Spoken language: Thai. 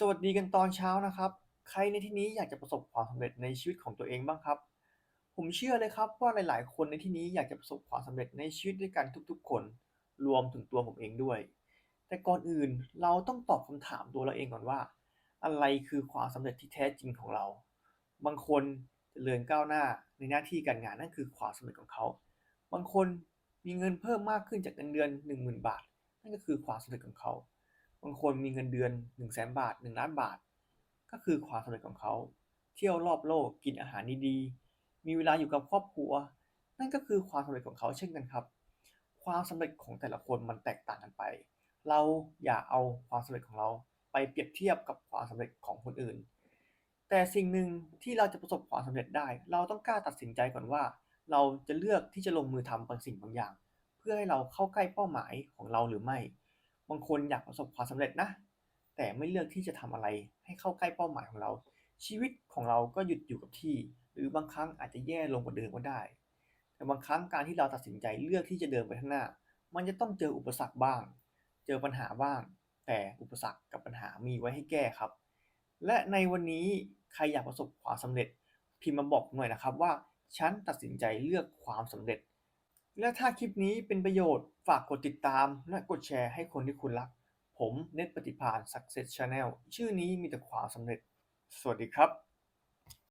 สวัสดีกันตอนเช้านะครับ ใครในที่นี้อยากจะประสบความสำเร็จในชีวิตของตัวเองบ้างครับ ผมเชื่อเลยครับว่าหลาย ๆ คนในที่นี้อยากจะประสบความสำเร็จในชีวิตด้วยกันทุก ๆ คน รวมถึงตัวผมเองด้วย แต่ก่อนอื่นเราต้องตอบคำถามตัวเราเองก่อนว่า อะไรคือความสำเร็จที่แท้จริงของเรา บางคนเจริญก้าวหน้าในหน้าที่การงานนั่นคือความสำเร็จของเขา บางคนมีเงินเพิ่มมากขึ้นจากเงินเดือน 10,000 บาท นั่นก็คือความสำเร็จของเขา บางคนมีเงินเดือน100,000บาท 1 ล้านบาท ก็คือความสำเร็จของเขา เที่ยวรอบโลกกินอาหารดีๆมีเวลาอยู่กับครอบครัว นั่นก็คือความสำเร็จของเขาเช่นกันครับ ความสำเร็จของแต่ละคนมันแตกต่างกันไป เราอย่าเอาความสำเร็จของเราไปเปรียบเทียบกับความสำเร็จของคนอื่น แต่สิ่งหนึ่งที่เราจะประสบความสำเร็จได้ เราต้องกล้าตัดสินใจก่อนว่า เราจะเลือกที่จะลงมือทำบางสิ่งบางอย่าง เพื่อให้เราเข้าใกล้เป้าหมายของเราหรือไม่ บางคนอยากประสบความสำเร็จนะ แต่ไม่เลือกที่จะทำอะไรให้เข้าใกล้เป้าหมายของเรา ชีวิตของเราก็หยุดอยู่กับที่ หรือบางครั้งอาจจะแย่ลงกว่าเดิมก็ได้ แต่บางครั้งการที่เราตัดสินใจเลือกที่จะเดินไปข้างหน้า มันจะต้องเจออุปสรรคบ้าง เจอปัญหาบ้าง แต่อุปสรรคกับปัญหามีไว้ให้แก้ครับ และในวันนี้ใครอยากประสบความสำเร็จ พิมพ์มาบอกหน่อยนะครับว่าฉันตัดสินใจเลือกความสำเร็จ และถ้าคลิปนี้เป็นประโยชน์ฝากกดติดตาม และกดแชร์ให้คนที่คุณรัก ผมเน็ตปฏิพาน Success Channel ชื่อนี้มีแต่ความสำเร็จ สวัสดีครับ